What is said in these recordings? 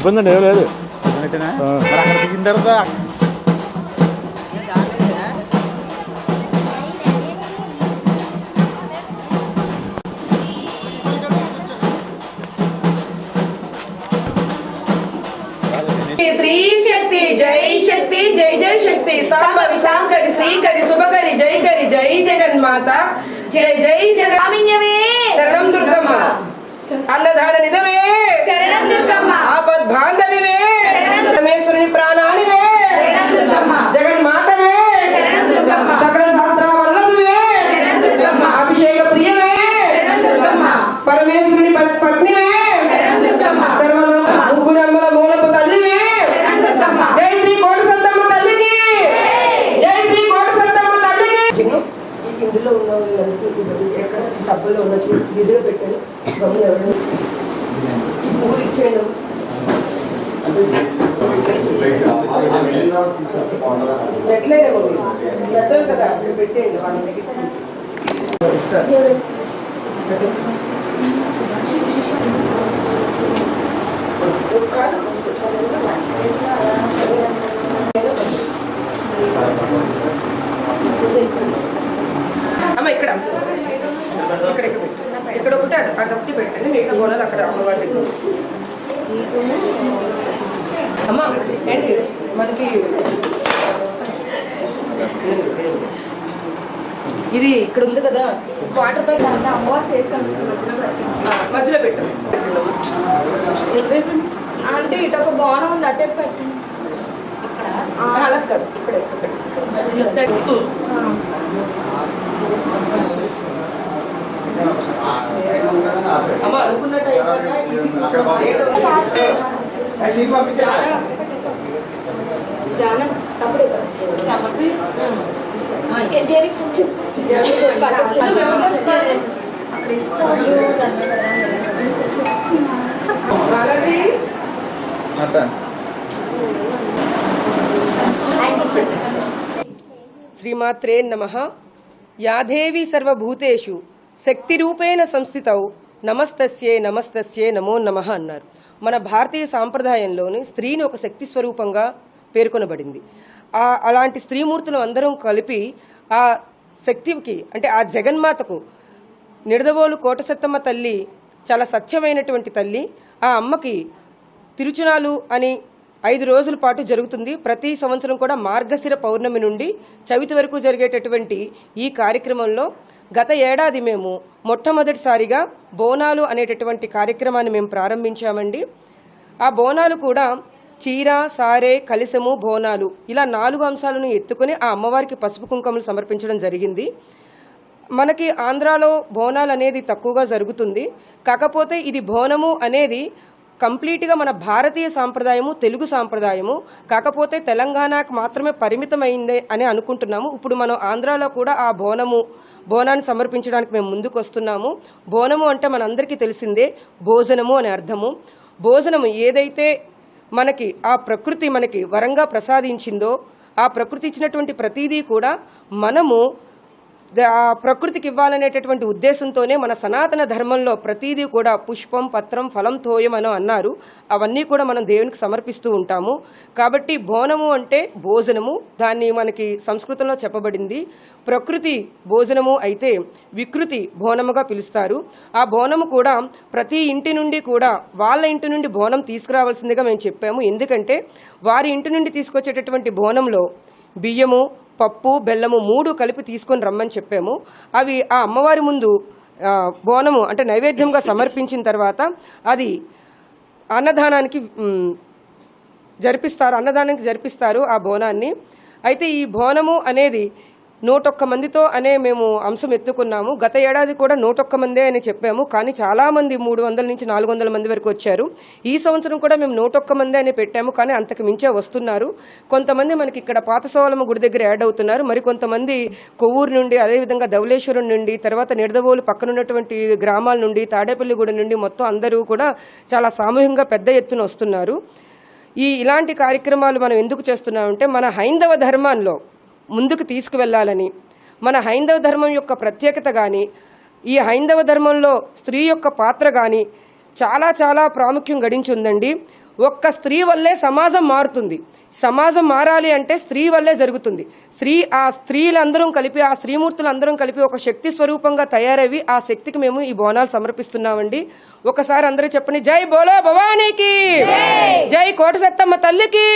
ఇబ్బంది అండి ఏం లేదు అక్కడ దిగిన తర్వాత శ్రీ శక్తి జై శక్తి జై జై శక్తి. సాంబవి సాంకరి శ్రీకరి శుభకరి జై కరి జై జగన్మాత. జై జై జగన్. స్వామిన్యమే శరణం దుర్గమ్మ. అన్నదాన దుర్గమ్మ. ఆపద్ బాంధవివే శరణం పరమేశ్వరుని ప్రాణానివే. జగన్మాతవే శరణం దుర్గమ్మ సకల శాస్త్ర వల్లభువే శరణం దుర్గమ్మ అభిషేక ప్రియవే శరణం దుర్గమ్మ పరమేశ్వరుని పత్- పత్నివే శరణం దుర్గమ్మ సర్వలోక ముగ్గురమ్మల మూలపు తల్లివే శరణం దుర్గమ్మ జై శ్రీ కోట సంతమ్మ తల్లికి జై శ్రీ కోట సంతమ్మ తల్లికి ఈ కిందిలో ఉన్న వాళ్ళందరికీ ఇది ఎక్కడ డబ్బులో ఉన్న చూ- విధిగా పెట్టాను. గమ్మున ఎవరు ఈ పూలు ఇచ్చేయడం. ఎట్లయినా పెద్దలు కదా మీరు పెట్టేయండి వాళ్ళకి ఇస్తారు. అమ్మ ఇక్కడ ఇక్కడ ఇక్కడ ఇక్కడ ఒకటి అటు అటు ఒకటి పెట్టండి మిగతా బోనాలు అక్కడ అమ్మవారి దగ్గర అమ్మ ఏంటి మనకి ఇది ఇక్కడ ఉంది కదా వాటర్ పైప్ అమ్మవారి ఫేస్ కనిపిస్తుంది మధ్యలో పెట్టండి. మధ్యలో పెట్టండి అంటే ఇటు ఒక బాణం ఉంది అటే పెట్టండి అలా కాదు ఇక్కడే సరే అమ్మ అనుకున్నట్టు అయిపోయిందా? శ్రీమాత్రే నమ. యాదేవి సర్వభూతేషు శక్తిరూపేణ సంస్థితౌ నమస్తస్యే నమస్తస్యే నమో నమ అన్నారు. మన భారతీయ సాంప్రదాయంలోని స్త్రీని ఒక శక్తి స్వరూపంగా పేర్కొనబడింది. ఆ అలాంటి స్త్రీమూర్తులు అందరం కలిపి ఆ శక్తికి అంటే ఆ జగన్మాతకు నిడదవోలు కోటసత్తమ్మ తల్లి చాలా సత్యమైనటువంటి తల్లి ఆ అమ్మకి తిరుచునాలు అని ఐదు రోజుల పాటు జరుగుతుంది. ప్రతి సంవత్సరం కూడా మార్గశిర పౌర్ణమి నుండి చవితి వరకు జరిగేటటువంటి ఈ కార్యక్రమంలో గత ఏడాది మేము మొట్టమొదటిసారిగా బోనాలు అనేటటువంటి కార్యక్రమాన్ని మేము ప్రారంభించామండి. ఆ బోనాలు కూడా చీర సారే కలిసము బోనాలు ఇలా నాలుగు అంశాలను ఎత్తుకుని ఆ అమ్మవారికి పసుపు కుంకుమలు సమర్పించడం జరిగింది. మనకి ఆంధ్రాలో బోనాలు అనేది తక్కువగా జరుగుతుంది. కాకపోతే ఇది బోనము అనేది కంప్లీట్గా మన భారతీయ సాంప్రదాయము తెలుగు సాంప్రదాయము కాకపోతే తెలంగాణకు మాత్రమే పరిమితమైందే అని అనుకుంటున్నాము. ఇప్పుడు మనం ఆంధ్రాలో కూడా ఆ బోనము బోనాన్ని సమర్పించడానికి మేము ముందుకు వస్తున్నాము బోనము అంటే మనందరికీ తెలిసిందే భోజనము అని అర్థము. భోజనము ఏదైతే మనకి ఆ ప్రకృతి మనకి వరంగా ప్రసాదించిందో ఆ ప్రకృతి ఇచ్చినటువంటి ప్రతీదీ కూడా మనము ప్రకృతికి ఇవ్వాలనేటటువంటి ఉద్దేశంతోనే మన సనాతన ధర్మంలో ప్రతిదీ కూడా పుష్పం పత్రం ఫలం తోయం అని అన్నారు. అవన్నీ కూడా మనం దేవునికి సమర్పిస్తూ ఉంటాము. కాబట్టి బోనము అంటే భోజనము. దాన్ని మనకి సంస్కృతంలో చెప్పబడింది. ప్రకృతి భోజనము అయితే వికృతి బోనముగా పిలుస్తారు. ఆ బోనము కూడా ప్రతి ఇంటి నుండి కూడా వాళ్ళ ఇంటి నుండి బోనం తీసుకురావాల్సిందిగా మేము చెప్పాము. ఎందుకంటే వారి ఇంటి నుండి తీసుకొచ్చేటటువంటి బోనంలో బియ్యము పప్పు బెల్లము మూడు కలిపి తీసుకొని రమ్మని చెప్పాము. అవి ఆ అమ్మవారి ముందు బోనము అంటే నైవేద్యంగా సమర్పించిన తర్వాత అది అన్నదానానికి జరిపిస్తారు అన్నదానానికి జరిపిస్తారు ఆ బోనాన్ని. అయితే ఈ బోనము అనేది నూటొక్క మందితో అనే మేము అంశం ఎత్తుకున్నాము. గత ఏడాది కూడా నూటొక్క మందే అని చెప్పాము. కానీ చాలామంది మూడు వందల నుంచి నాలుగు వందల మంది వరకు వచ్చారు. ఈ సంవత్సరం కూడా మేము నూటొక్క మందే అని పెట్టాము. కానీ అంతకు మించే వస్తున్నారు. కొంతమంది మనకి ఇక్కడ పాతసోలమ్మ గుడి దగ్గర యాడ్ అవుతున్నారు. మరి కొంతమంది కొవ్వూరు నుండి అదేవిధంగా ధవలేశ్వరం నుండి తర్వాత నిడదవోలు పక్కన ఉన్నటువంటి గ్రామాల నుండి తాడేపల్లిగూడెం నుండి మొత్తం అందరూ కూడా చాలా సామూహికంగా పెద్ద ఎత్తున వస్తున్నారు. ఈ ఇలాంటి కార్యక్రమాలు మనం ఎందుకు చేస్తున్నామంటే మన హైందవ ధర్మాల్లో ముందుకు తీసుకువెళ్ళాలని. మన హైందవ ధర్మం యొక్క ప్రత్యేకత కానీ ఈ హైందవ ధర్మంలో స్త్రీ యొక్క పాత్ర కానీ చాలా చాలా ప్రాముఖ్యం గడించి ఉందండి. ఒక్క స్త్రీ వల్లే సమాజం మారుతుంది. సమాజం మారాలి అంటే స్త్రీ వల్లే జరుగుతుంది. స్త్రీ ఆ స్త్రీలందరం కలిపి ఆ స్త్రీమూర్తులందరం కలిపి ఒక శక్తి స్వరూపంగా తయారవి ఆ శక్తికి మేము ఈ బోనాలు సమర్పిస్తున్నామండి. ఒకసారి అందరూ చెప్పండి జై బోలో భవానీకి జై కోట సత్తమ్మ తల్లికి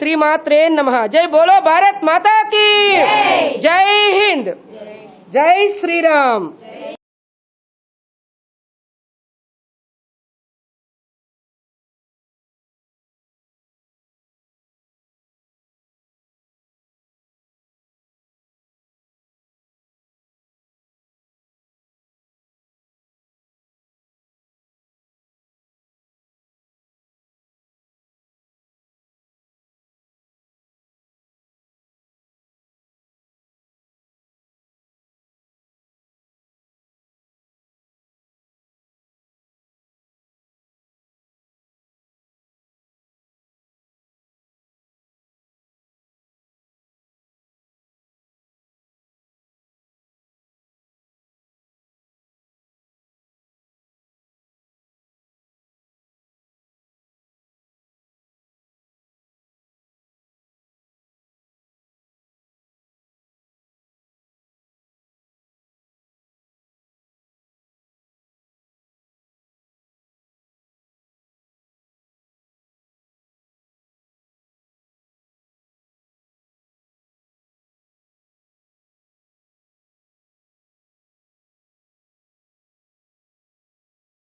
శ్రీమాత్రే నమ జై బోలో భారత్ మాతాకి జై హింద్ జై శ్రీరామ్.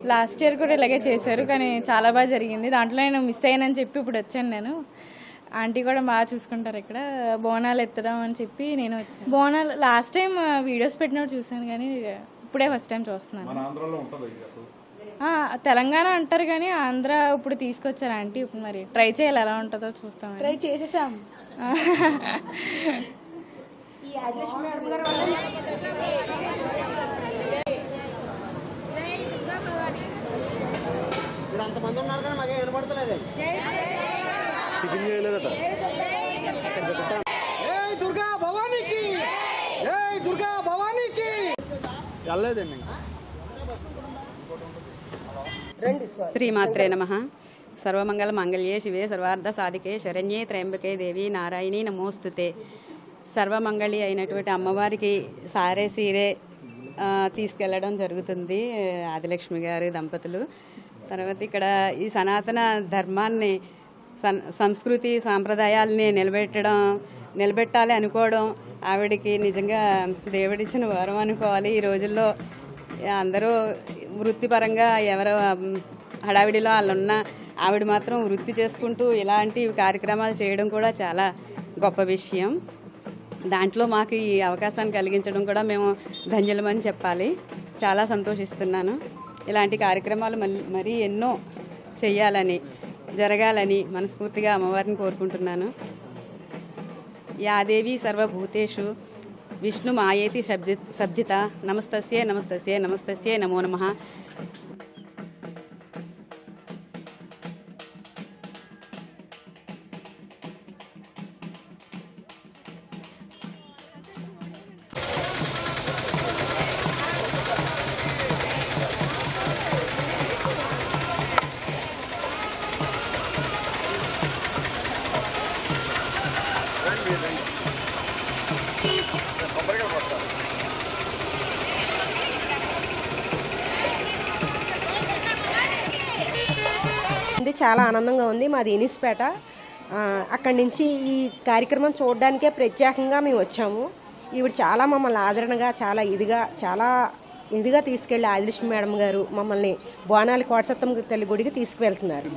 లాస్ట్ ఇయర్ కూడా ఇలాగే చేశారు కానీ చాలా బాగా జరిగింది. దాంట్లో నేను మిస్ అయ్యానని చెప్పి ఇప్పుడు వచ్చాను నేను. ఆంటీ కూడా బాగా చూసుకుంటారు ఇక్కడ. బోనాలు ఎత్తడం అని చెప్పి నేను వచ్చాను. బోనాలు లాస్ట్ టైం వీడియోస్ పెట్టినప్పుడు చూసాను కానీ ఇప్పుడే ఫస్ట్ టైం చూస్తున్నాను. ఆ, తెలంగాణ అంటారు కానీ ఆంధ్ర ఇప్పుడు తీసుకొచ్చారు ఆంటీ. ఇప్పుడు మరి ట్రై చేయాలి ఎలా ఉంటుందో చూస్తాం ట్రై చేసేసాం. జై దుర్గా భవానీకి! జై దుర్గా భవానీకి! వెళ్ళలేదండి ఇంకా. శ్రీమాత్రే నమ. సర్వమంగళ మంగళ్యే శివే సర్వార్థ సాధికే శరణ్యే త్రయంబకే దేవి నారాయణి నమోస్తుతే. సర్వమంగళి అయినటువంటి అమ్మవారికి సారే సీరే ఆ, తీసుకెళ్ళడం జరుగుతుంది ఆదిలక్ష్మి గారి దంపతులు. తర్వాత ఇక్కడ ఈ సనాతన ధర్మాన్ని సంస్కృతి సాంప్రదాయాల్ని నిలబెట్టడం నిలబెట్టాలి అనుకోవడం ఆవిడకి నిజంగా దేవుడిచ్చిన వరం అనుకోవాలి. ఈ రోజుల్లో అందరూ వృత్తిపరంగా ఎవరు హడావిడిలో వాళ్ళు ఉన్న ఆవిడ మాత్రం వృత్తి చేసుకుంటూ ఇలాంటి కార్యక్రమాలు చేయడం కూడా చాలా గొప్ప విషయం. దాంట్లో మాకు ఈ అవకాశాన్ని కలిగించడం కూడా మేము ధన్యులమని చెప్పాలి. చాలా సంతోషిస్తున్నాను. ఇలాంటి కార్యక్రమాలు మళ్ళీ మరీ ఎన్నో చేయాలని జరగాలని మనస్ఫూర్తిగా అమ్మవారిని కోరుకుంటున్నాను. యాదేవి సర్వభూతేషు విష్ణు మాయేతి శబ్ది శబ్దిత నమస్తస్యే నమస్తస్యే నమస్తస్యే నమో నమ. చాలా ఆనందంగా ఉంది. మాది ఇనిస్పేట. అక్కడి నుంచి ఈ కార్యక్రమం చూడడానికే ప్రత్యేకంగా మేము వచ్చాము. ఈవిడ చాలా మమ్మల్ని ఆదరణగా చాలా ఇదిగా చాలా ఇదిగా తీసుకెళ్ళి ఆదిలక్ష్మి మేడం గారు మమ్మల్ని బోనాలి కోటసత్తం తల్లి గుడికి తీసుకువెళ్తున్నారు.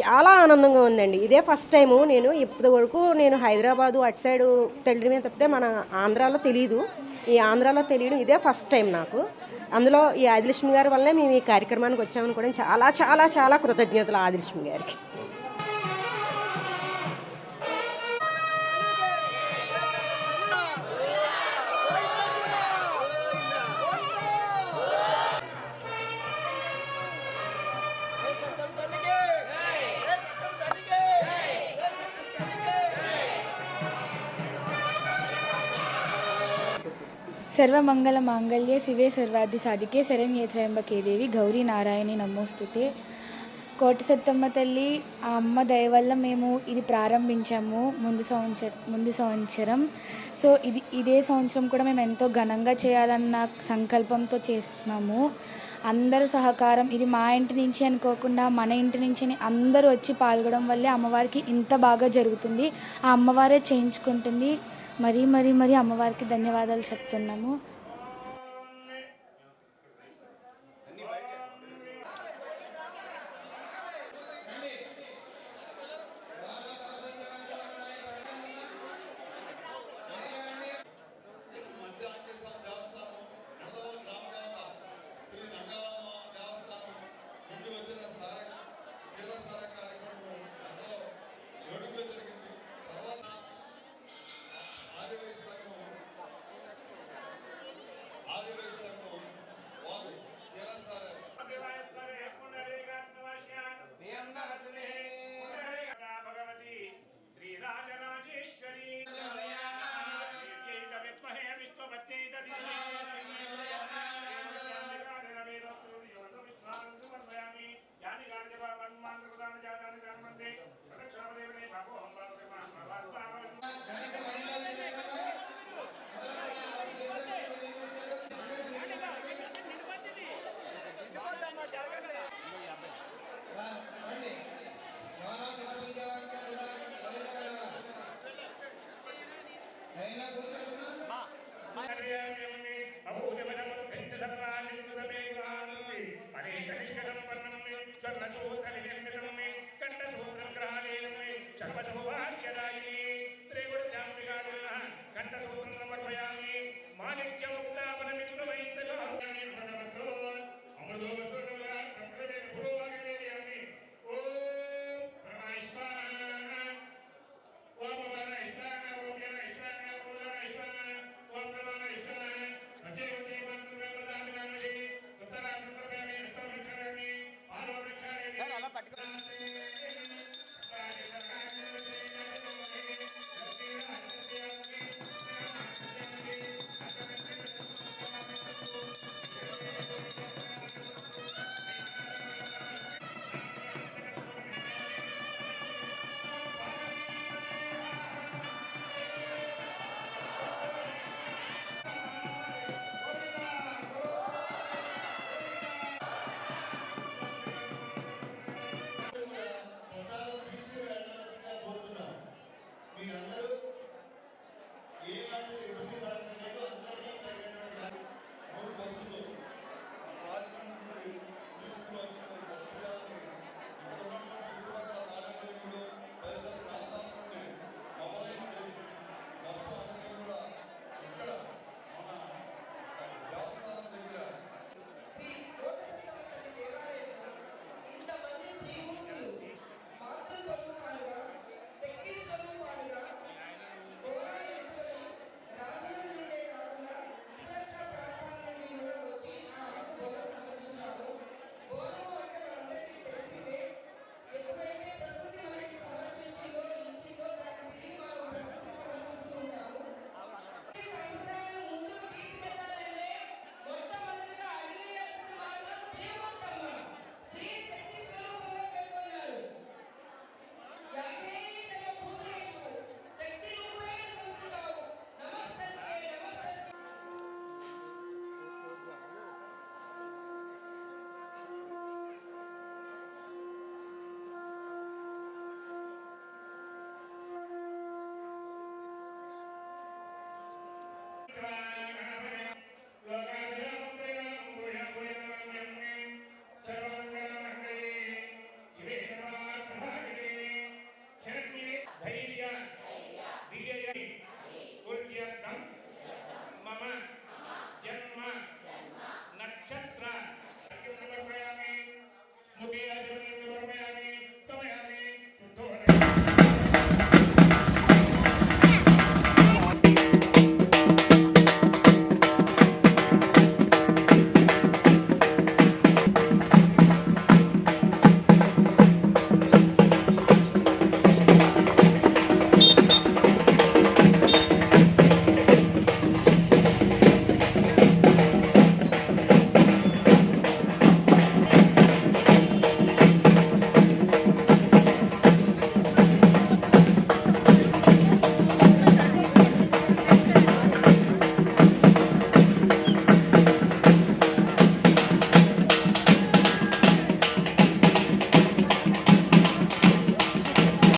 చాలా ఆనందంగా ఉందండి. ఇదే ఫస్ట్ టైము నేను ఇప్పటి వరకు నేను హైదరాబాదు అటు సైడు తెలియడమే తప్పితే మన ఆంధ్రాలో తెలియదు ఈ ఆంధ్రాలో తెలియడం ఇదే ఫస్ట్ టైం నాకు. అందులో ఈ ఆదిలక్ష్మి గారి వల్లే మేము ఈ కార్యక్రమానికి వచ్చామని కూడా చాలా చాలా చాలా కృతజ్ఞతలు ఆదిలక్ష్మి గారికి. సర్వమంగళ మాంగళ్యే శివే సర్వాది సాధికే శరణ్యే త్రయంబకే దేవి గౌరీ నారాయణి నమోస్తుతే కోటి సత్తమ్మ తల్లి ఆ అమ్మ దయ వల్ల మేము ఇది ప్రారంభించాము ముందు సంవత్సరం ముందు సంవత్సరం సో ఇది ఇదే సంవత్సరం కూడా మేము ఎంతో ఘనంగా చేయాలన్న సంకల్పంతో చేస్తున్నాము. అందరి సహకారం ఇది మా ఇంటి నుంచి అనుకోకుండా మన ఇంటి నుంచి అందరూ వచ్చి పాల్గొనడం వల్లే అమ్మవారికి ఇంత బాగా జరుగుతుంది. ఆ అమ్మవారే చేయించుకుంటుంది. మరీ మరీ మరీ అమ్మవారికి ధన్యవాదాలు చెప్తున్నాము.